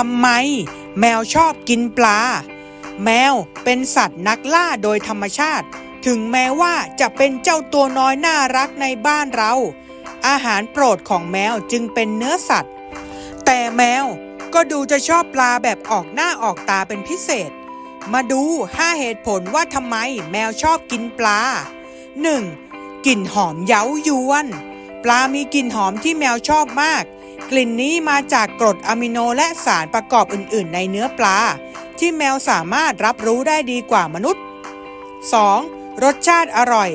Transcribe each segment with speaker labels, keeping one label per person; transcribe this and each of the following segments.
Speaker 1: ทำไม แมวชอบกินปลา แมวเป็นสัตว์นักล่าโดยธรรมชาติ ถึงแม้ว่าจะเป็นเจ้าตัวน้อยน่ารักในบ้านเรา อาหารโปรดของแมวจึงเป็นเนื้อสัตว์ แต่แมวก็ดูจะชอบปลาแบบออกหน้าออกตาเป็นพิเศษ มาดู 5 เหตุผลว่าทำไมแมวชอบกินปลา 1. กลิ่นหอมเย้ายวน ปลามีกลิ่นหอมที่แมวชอบมาก กลิ่นนี้มาจากกรดอะมิโนและสารประกอบอื่น ๆ ในเนื้อปลา ที่แมวสามารถรับรู้ได้ดีกว่ามนุษย์ 2. รสชาติอร่อย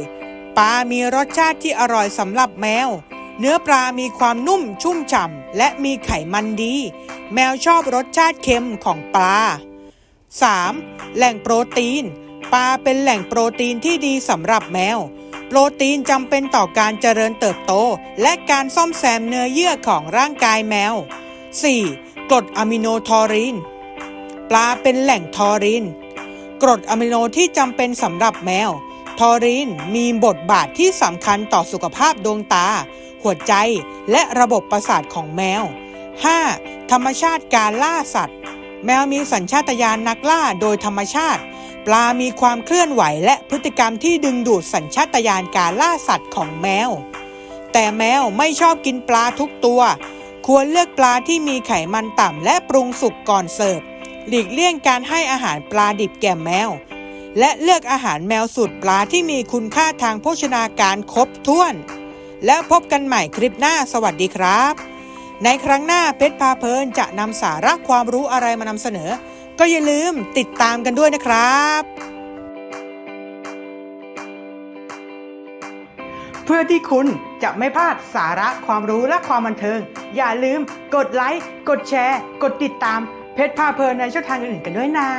Speaker 1: ปลา มีรสชาติที่อร่อยสำหรับแมว เนื้อปลามีความนุ่มชุ่มฉ่ำและมีไขมันดี แมวชอบรสชาติเค็มของปลา 3. แหล่งโปรตีน ปลาเป็นแหล่งโปรตีนที่ดีสำหรับแมว โปรตีนจำเป็นต่อการเจริญเติบโต และการซ่อมแซมเนื้อเยื่อของร่างกายแมว 4. กรดอะมิโนทอรีนปลาเป็นแหล่งทอรีนกรดอะมิโนที่จำเป็นสำหรับแมว ทอรีนมีบทบาทที่สำคัญต่อสุขภาพดวงตา หัวใจและระบบประสาทของแมว 5. ธรรมชาติการล่าสัตว์ แมวมีสัญชาตญาณนักล่าโดยธรรมชาติ ปลามีความเคลื่อนไหวและพฤติกรรมที่ดึงดูดสัญชาตญาณการล่าสัตว์ของแมว แต่แมวไม่ชอบกินปลาทุกตัว ควรเลือกปลาที่มีไขมันต่ำและปรุงสุกก่อนเสิร์ฟ หลีกเลี่ยงการให้อาหารปลาดิบแก่แมว และเลือกอาหารแมวสูตรปลาที่มีคุณค่าทางโภชนาการครบถ้วน แล้วพบกันใหม่คลิปหน้าสวัสดีครับ ในครั้งหน้าเพชรพาเพลินจะนำสาระความรู้อะไรมานำเสนอ ก็อย่าลืมติดตามกันด้วยนะครับ เพื่อที่คุณจะไม่พลาดสาระความรู้และความบันเทิง อย่าลืมกดไลค์ กดแชร์ กดติดตามเพจพาเพลินในช่องทางอื่นๆกันด้วยนะ